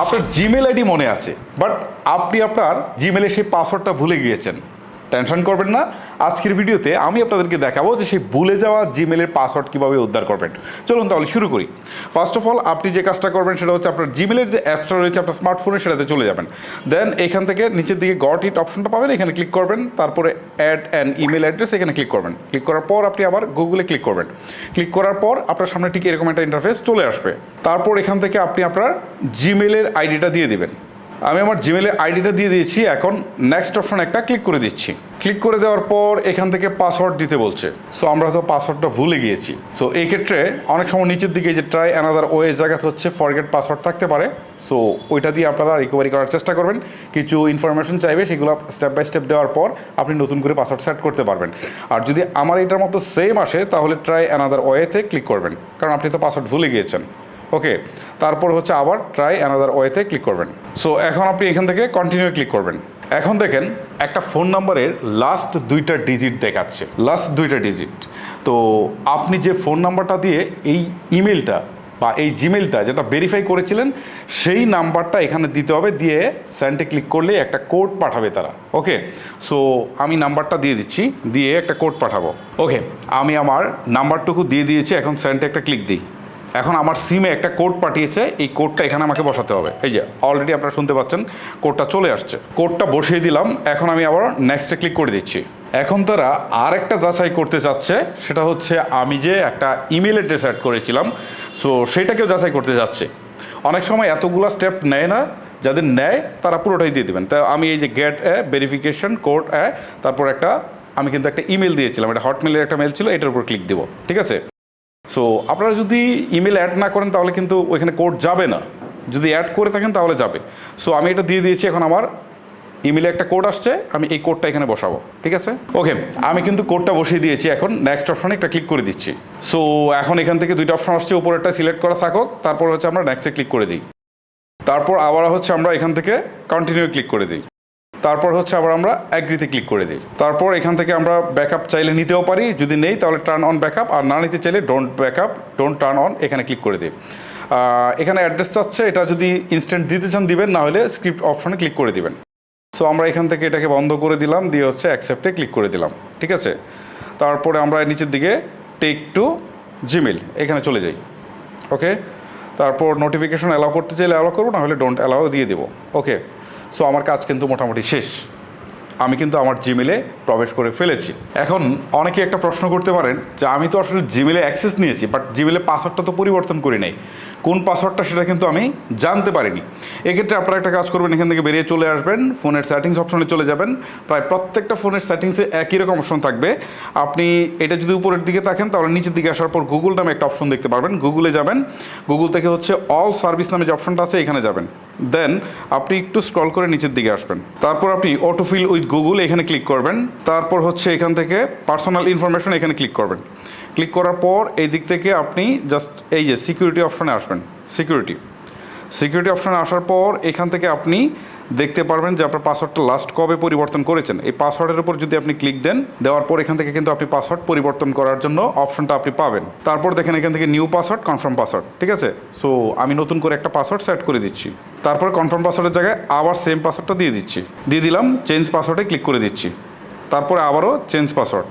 আপনার Gmail ID মনে আছে বাট আপনি আপনার জিমেলে সেই পাসওয়ার্ডটা ভুলে গিয়েছেন। টেনশন করবেন না। আজকের ভিডিওতে আমি আপনাদেরকে দেখাবো যে সেই ভুলে যাওয়া জিমেলের পাসওয়ার্ড কীভাবে উদ্ধার করবেন। চলুন তাহলে শুরু করি। ফার্স্ট অফ অল আপনি যে কাজটা করবেন সেটা হচ্ছে আপনার জিমেলের যে অ্যাপসটা রয়েছে আপনার স্মার্টফোনে সেটাতে চলে যাবেন। দেন এখান থেকে নিচের দিকে গট ইট অপশনটা পাবেন, এখানে ক্লিক করবেন, তারপরে অ্যাড অ্যান্ড ইমেল অ্যাড্রেস এখানে ক্লিক করবেন। ক্লিক করার পর আপনি আবার গুগলে ক্লিক করবেন। ক্লিক করার পর আপনার সামনে ঠিক এরকম একটা ইন্টারফেস চলে আসবে। তারপর এখান থেকে আপনি আপনার জিমেলের আইডিটা দিয়ে দিবেন। আমি আমার জিমেলের আইডিটা দিয়ে দিয়েছি। এখন নেক্সট অপশন একটা ক্লিক করে দিচ্ছি। ক্লিক করে দেওয়ার পর এখান থেকে পাসওয়ার্ড দিতে বলছে। সো আমরা তো পাসওয়ার্ডটা ভুলে গিয়েছি। সো এই ক্ষেত্রে অনেক সময় নিচের দিকে যে ট্রাই অ্যানাদার ওয়ে জায়গাতে হচ্ছে ফরগেট পাসওয়ার্ড থাকতে পারে। সো ওইটা দিয়ে আপনারা রিকভারি করার চেষ্টা করবেন। কিছু ইনফরমেশন চাইবে, সেগুলো স্টেপ বাই স্টেপ দেওয়ার পর আপনি নতুন করে পাসওয়ার্ড সেট করতে পারবেন। আর যদি আমার এটার মতো সেম আসে, তাহলে ট্রাই অ্যানাদার ওয়েতে ক্লিক করবেন। কারণ আপনি তো পাসওয়ার্ড ভুলে গিয়েছেন। ওকে তারপর হচ্ছে আবার ট্রাই অ্যানাদার ওয়েতে ক্লিক করবেন। সো এখন আপনি এখান থেকে কন্টিনিউ ক্লিক করবেন। এখন দেখেন, একটা ফোন নাম্বারের লাস্ট দুইটা ডিজিট দেখাচ্ছে। লাস্ট দুইটা ডিজিট তো আপনি যে ফোন নাম্বারটা দিয়ে এই ইমেলটা বা এই জিমেলটা যেটা ভেরিফাই করেছিলেন, সেই নাম্বারটা এখানে দিতে হবে, দিয়ে স্যান্টে ক্লিক করলে একটা কোড পাঠাবে তারা। ওকে সো আমি নাম্বারটা দিয়ে দিচ্ছি, দিয়ে একটা কোড পাঠাবো। ওকে আমি আমার নাম্বারটুকু দিয়ে দিয়েছি, এখন স্যান্টে একটা ক্লিক দিই। এখন আমার সিমে একটা কোড পাঠিয়েছে, এই কোডটা এখানে আমাকে বসাতে হবে। এই যে অলরেডি আপনারা শুনতে পাচ্ছেন কোডটা চলে আসছে। কোডটা বসিয়ে দিলাম, এখন আমি আবার নেক্সটে ক্লিক করে দিচ্ছি। এখন তারা আর একটা যাচাই করতে চাচ্ছে, সেটা হচ্ছে আমি যে একটা ইমেল অ্যাড্রেস অ্যাড করেছিলাম সো সেটাকেও যাচাই করতে যাচ্ছে। অনেক সময় এতগুলো স্টেপ নেয় না, যাদের নেয়, তারা পুরোটাই দিয়ে দেবেন। তা আমি এই যে গেট এ ভেরিফিকেশন কোড এ তারপর একটা, আমি কিন্তু একটা ইমেল দিয়েছিলাম, এটা হটমেলের একটা মেল ছিল, এটার উপর ক্লিক দেবো, ঠিক আছে? সো আপনারা যদি ইমেল অ্যাড না করেন, তাহলে কিন্তু ওইখানে কোড যাবে না। যদি অ্যাড করে থাকেন, তাহলে যাবে। সো আমি এটা দিয়ে দিয়েছি, এখন আমার ইমেলে একটা কোড আসছে, আমি এই কোডটা এখানে বসাবো। ঠিক আছে? ওকে আমি কিন্তু কোডটা বসিয়ে দিয়েছি এখন। নেক্সট অপশনে একটা ক্লিক করে দিচ্ছি। সো এখন এখান থেকে দুইটা অপশন আসছে, উপরেরটা সিলেক্ট করা থাকুক, তারপর হচ্ছে আমরা নেক্সটে ক্লিক করে দিই। তারপর আবার হচ্ছে আমরা এখান থেকে কন্টিনিউ ক্লিক করে দিই। তারপর হচ্ছে আবার আমরা অ্যাগ্রিতে ক্লিক করে দিই। তারপর এখান থেকে আমরা ব্যাকআপ চাইলে নিতেও পারি, যদি নেই তাহলে টার্ন অন ব্যাকআপ আর না নিতে চাইলে don't backup don't turn on এখানে ক্লিক করে দিই। এখানে অ্যাড্রেস চাচ্ছে, এটা যদি ইনস্ট্যান্ট দিতে চান দিবেন, না হলে স্ক্রিপ্ট অপশনে ক্লিক করে দিবেন। সো আমরা এখান থেকে এটাকে বন্ধ করে দিলাম, দিয়ে হচ্ছে অ্যাকসেপ্টে ক্লিক করে দিলাম, ঠিক আছে? তারপরে আমরা নিচের দিকে টেক টু জিমেল এখানে চলে যাই ওকে তারপর নোটিফিকেশন অ্যালাউ করতে চাইলে অ্যালাউ করব না হলে ডোন্ট অ্যালাউ দিয়ে দেবো। ওকে সো আমার কাজ কিন্তু মোটামুটি শেষ। আমি কিন্তু আমার জিমেলে প্রবেশ করে ফেলেছি। এখন অনেকে একটা প্রশ্ন করতে পারেন যে আমি তো আসলে জিমেলে অ্যাক্সেস নিয়েছি বাট জিমেলে পাসওয়ার্ডটা তো পরিবর্তন করি নাই। কোন পাসওয়ার্ডটা সেটা কিন্তু আমি জানতে পারিনি। এক্ষেত্রে আপনারা একটা কাজ করবেন, এখান থেকে বেরিয়ে চলে আসবেন, ফোনের সেটিংস অপশনে চলে যাবেন। প্রায় প্রত্যেকটা ফোনের সেটিংসে একই রকম অপশন থাকবে। আপনি এটা যদি উপরের দিকে থাকেন, তাহলে নিচের দিকে আসার পর গুগল নামে একটা অপশন দেখতে পারবেন। গুগলে যাবেন গুগল থেকে হচ্ছে অল সার্ভিস নামে যে অপশনটা আছে, এখানে যাবেন। দেন আপনি একটু স্ক্রল করে নিচের দিকে আসবেন। তারপর আপনি অটোফিল উইথ গুগল এখানে ক্লিক করবেন। তারপর হচ্ছে এখান থেকে পার্সোনাল ইনফরমেশন এখানে ক্লিক করবেন। ক্লিক করার পর এই দিক থেকে আপনি জাস্ট এই যে সিকিউরিটি অপশানে আসবেন সিকিউরিটি সিকিউরিটি অপশানে আসার পর এখান থেকে আপনি দেখতে পারবেন যে আপনার পাসওয়ার্ডটা লাস্ট কবে পরিবর্তন করেছেন। এই পাসওয়ার্ডের উপর যদি আপনি ক্লিক দেন, দেওয়ার পর এখান থেকে কিন্তু আপনি পাসওয়ার্ড পরিবর্তন করার জন্য অপশনটা আপনি পাবেন। তারপর দেখেন এখান থেকে নিউ পাসওয়ার্ড কনফার্ম পাসওয়ার্ড ঠিক আছে? সো আমি নতুন করে একটা পাসওয়ার্ড সেট করে দিচ্ছি। তারপর কনফার্ম পাসওয়ার্ডের জায়গায় আবার সেম পাসওয়ার্ডটা দিয়ে দিচ্ছি। দিয়ে দিলাম চেঞ্জ পাসওয়ার্ডে ক্লিক করে দিচ্ছি। তারপরে আবারও চেঞ্জ পাসওয়ার্ড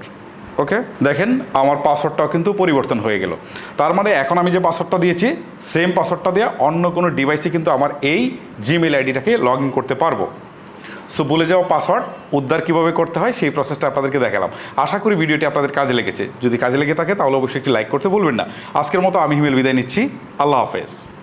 ওকে? দেখেন, আমার পাসওয়ার্ডটাও কিন্তু পরিবর্তন হয়ে গেল। তার মানে এখন আমি যে পাসওয়ার্ডটা দিয়েছি সেম পাসওয়ার্ডটা দিয়ে অন্য কোনো ডিভাইসে কিন্তু আমার এই জিমেল আইডিটাকে লগ ইন করতে পারব। সো ভুলে যাওয়া পাসওয়ার্ড, উদ্ধার কীভাবে করতে হয়, সেই প্রসেসটা আপনাদেরকে দেখালাম। আশা করি ভিডিওটি আপনাদের কাজে লেগেছে। যদি কাজে লেগে থাকে, তাহলে অবশ্যই একটি লাইক করতে ভুলবেন না। আজকের মতো আমি হিমেল বিদায় নিচ্ছি। আল্লাহ হাফেজ।